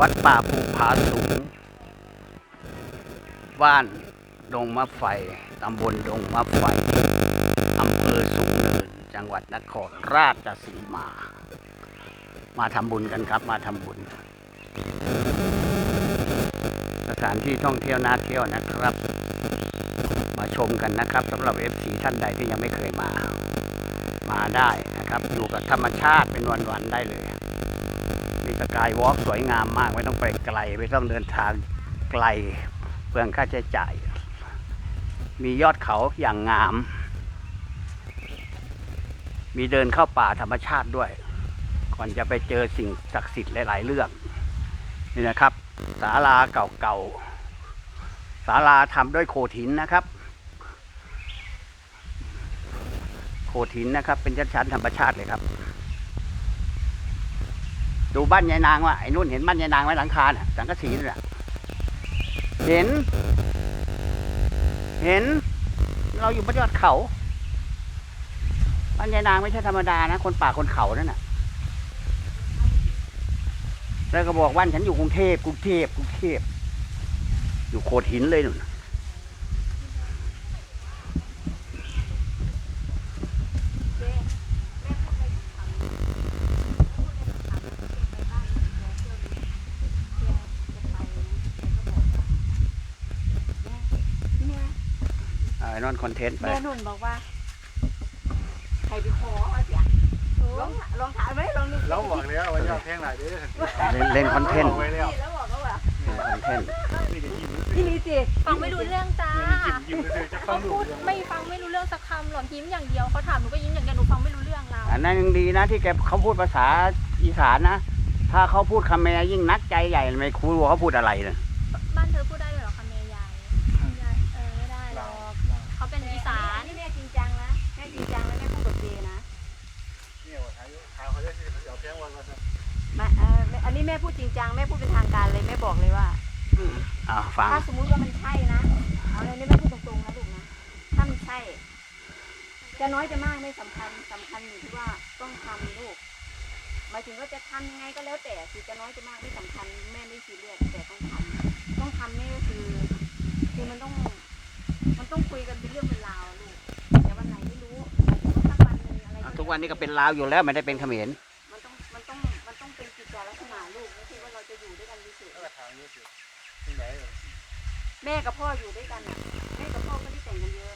วัดป่าภูผาสูง บ้านดงมะไฟ ตำบลดงมะไฟ อำเภอสูงเนิน จังหวัดนครราชสีมา มาทำบุญกันครับ มาทำบุญ สถานที่ท่องเที่ยวน่าเที่ยวนะครับ มาชมกันนะครับสำหรับ FC ท่านใดที่ยังไม่เคยมา มาได้นะครับ อยู่กับธรรมชาติเป็นวันๆได้เลย มีสกายวอล์กสวยงามมาก ไม่ต้องไปไกล ไม่ต้องเดินทางไกลเปลืองค่าใช้จ่าย มียอดเขาอย่างงาม มีเดินเข้าป่าธรรมชาติด้วย ก่อนจะไปเจอสิ่งศักดิ์สิทธิ์หลาย ๆ เรื่อง นี่นะครับศาลาเก่าๆศาลาทำด้วยโขดหินนะครับโขดหินนะครับ เป็นชั้นๆธรรมชาติเลยครับ ดูบ้านยายนางว่าไอ้นู่นเห็นบ้านยายนางไหมหลังคาน่ะสังกะสีน่ะเห็น เห็น เราอยู่บนยอดเขาบ้านยายนางไม่ใช่ธรรมดานะ คนป่าคนเขานั่นน่ะแล้วก็บอกว่าฉันอยู่กรุงเทพกรุงเทพกรุงเทพอยู่โขดหินเลยหนู่น อ่าไอ้ นอนคอนเทนต์ไป แม่นุ่นบอกว่า ใครไปขอมาเสียลองลองถามไหมลองนึกเราบอกแล้วว่ายอดแพงหลายเด้อเล่นเล่นคอนเทนต์บอกไว้แล้วแล้วบอกเขาว่าคอนเทนต์นี่จะยิ้มที่นี่สิฟังไม่รู้เรื่องจ้ายิ้มยิ้มเลยจะฟัเขางดูพูดไม่ฟังไม่รู้เรื่องสักคำหรอกยิ้มอย่างเดียวเขาถามหนูก็ยิ้มอย่างเดียวหนูฟังไม่รู้เรื่องเราอันนั้นยังดีนะที่แกเขาพูดภาษาอีสานนะ ถ้าเขาพูดคำแมยิ่งนักใจใหญ่ไม่คุยว่าเขาพูดอะไรเลย จะเดี๋ยวแพงวันละนะแม่เออแม่อันนี้แม่พูดจริงจังแม่พูดเป็นทางการเลยแม่บอกเลยว่า อ่าฟัง ถ้าสมมุติว่ามันใช่นะ เอาเลยนี่แม่พูดตรงๆนะลูกนะ ถ้ามันใช่ จะน้อยจะมากไม่สำคัญสำคัญอยู่ที่ว่าต้องทำลูก หมายถึงว่าจะทำยังไงก็แล้วแต่คือจะน้อยจะมากไม่สำคัญแม่ไม่ซีเรียสแต่ต้องทำต้องทำนี่ก็คือ คือมันต้อง มันต้องคุยกันเป็นเรื่องเป็นราวลูกแต่วันไหนไม่รู้หมายถึงว่าสักวันหนึ่งอะไร ทุกวันนี้ก็เป็นลาวอยู่แล้วไม่ได้เป็นเขมร แม่กับพ่ออยู่ด้วยกันอะแม่กับพ่อก็ได้แต่งกันเยอะ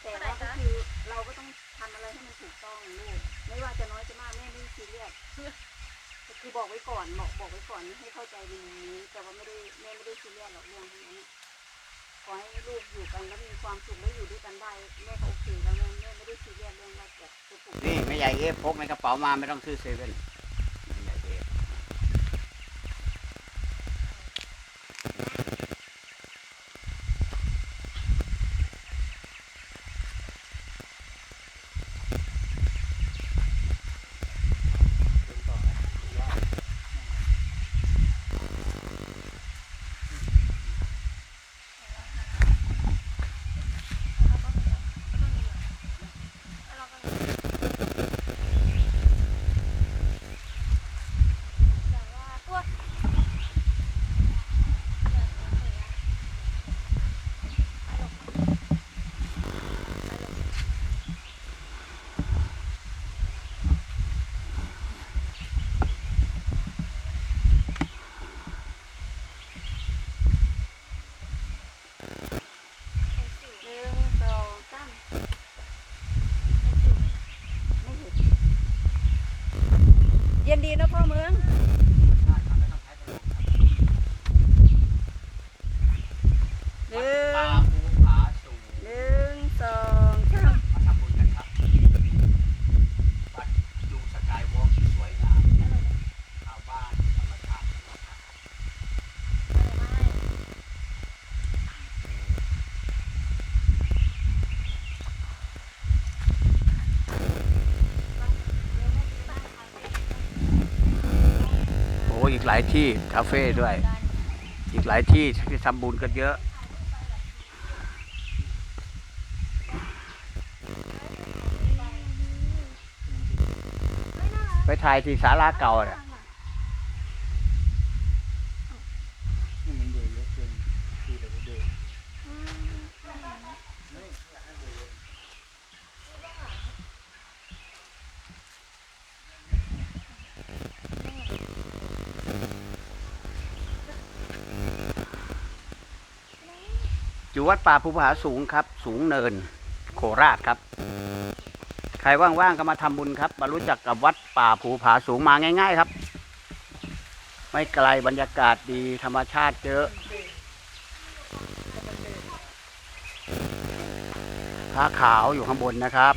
แต่ว่าก็คือเราก็ต้องทำอะไรให้มันถูกต้องลูกไม่ว่าจะน้อยจะมากแม่ไม่ซีเรียสคือบอกไว้ก่อนบอกบอกไว้ก่อนให้เข้าใจในนี้ แต่ว่าไม่ได้แม่ไม่ได้ซีเรียสหรอกเรื่องพวกนี้ขอให้ลูกอยู่กันแล้วมีความสุขแล้วอยู่ด้วยกันได้แม่ก็โอเคแล้วแม่แม่ไม่ได้ซีเรียสเรื่องว่าจะจะถูก นี่ไม่ใหญ่เอฟพกในกระเป๋ามาไม่ต้องซื้อเซเว่นไม่ใหญ่เอฟ หนึ่งสองสามไม่เห็นเย็นดีนะพ่อเมืองหนึ่ง ป่าภูผาสูง หนึ่งสองสาม มาทำบุญกันครับวัดดูสกายวอล์กที่สวยงามชาวบ้านธรรมชาติธรรมชาติ โอีกหลายที่คาเฟ่ด้วย อีกหลายที่ที่ทำบุญกันเยอะ ไปถ่ายที่ศาลาเก่าเนี่ย อยู่วัดป่าภูผาสูงครับ สูงเนินโคราชครับ ใครว่างๆก็มาทำบุญครับมารู้จักกับวัดป่าภูผาสูงมาง่าย ๆครับ ไม่ไกลบรรยากาศดีธรรมชาติเยอะผ้าขาวอยู่ข้างบนนะครับ